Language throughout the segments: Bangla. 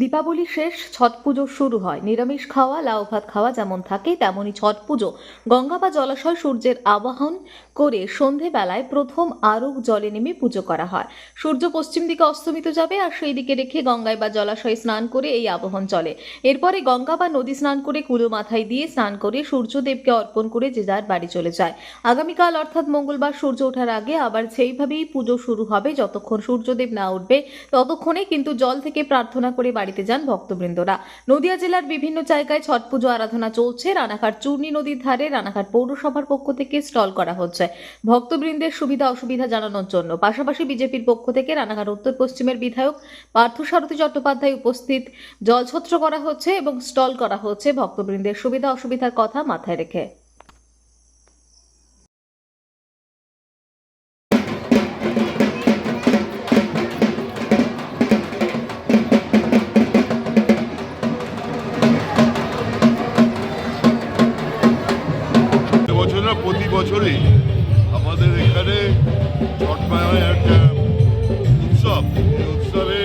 দীপাবলি শেষ, ছট পুজো শুরু হয়। নিরামিষ খাওয়া, লাউ ভাত খাওয়া যেমন থাকে, তেমনই ছট পুজো। গঙ্গা বা জলাশয় সূর্যের আবাহন করে সন্ধেবেলায় প্রথম আরগ জলে নেমে পুজো করা হয়। সূর্য পশ্চিম দিকে অস্তমিত যাবে আর সেই দিকে রেখে গঙ্গায় বা জলাশয়ে স্নান করে এই আবাহন চলে। এরপরে গঙ্গা বা নদী স্নান করে কুলো মাথায় দিয়ে স্নান করে সূর্যদেবকে অর্পণ করে যে যার বাড়ি চলে যায়। আগামীকাল অর্থাৎ মঙ্গলবার সূর্য ওঠার আগে আবার সেইভাবেই পুজো শুরু হবে। যতক্ষণ সূর্যদেব না উঠবে, ততক্ষণে কিন্তু জল থেকে প্রার্থনা করে বাড়িতে যান ভক্তবৃন্দরা। নদিয়া জেলার বিভিন্ন জায়গায় ছট পুজো আরাধনা চলছে। রানাঘাট চূর্ণী নদীর ধারে রানাঘাট পৌরসভার পক্ষ থেকে স্টল করা হচ্ছে। ভক্তবৃন্দের সুবিধা অসুবিধা জানানোর জন্য। পাশাপাশি বিজেপির পক্ষ থেকে রানাঘাট উত্তর পশ্চিমের বিধায়ক পার্থসারথী চট্টোপাধ্যায় উপস্থিত। জলছত্র করা হচ্ছে এবং স্টল করা হচ্ছে। ভক্তবৃন্দের সুবিধা অসুবিধার কথা মাথায় রেখে। বছরই আমাদের এখানে ছট মায়ের একটা উৎসব। এই উৎসবে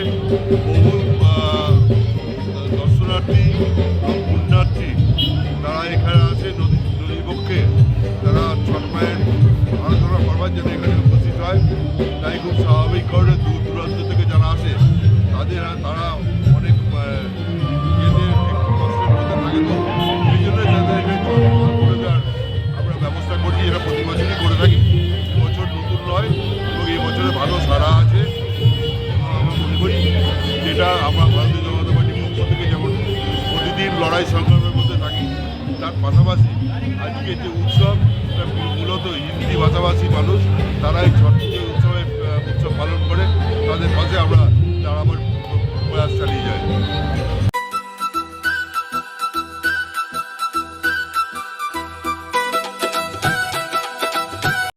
বহু দর্শনার্থী এবং পুণ্যার্থী তারা এখানে আসে নদী, নদীর পক্ষে। তারা ছট মায়ের আরাধনা করবার জন্য এখানে উপস্থিত হয়। তাই খুব স্বাভাবিক কারণে দূর দূরান্ত থেকে যারা আসে, তাদের যেটা আমরা ভারতীয় জনতা পার্টির পক্ষ থেকে যেমন প্রতিদিন লড়াই সংগ্রামের মধ্যে থাকি, তার পাশাপাশি আজকে যে উৎসব, এটা মূলত হিন্দি ভাষাভাষী মানুষ, তারাই ছট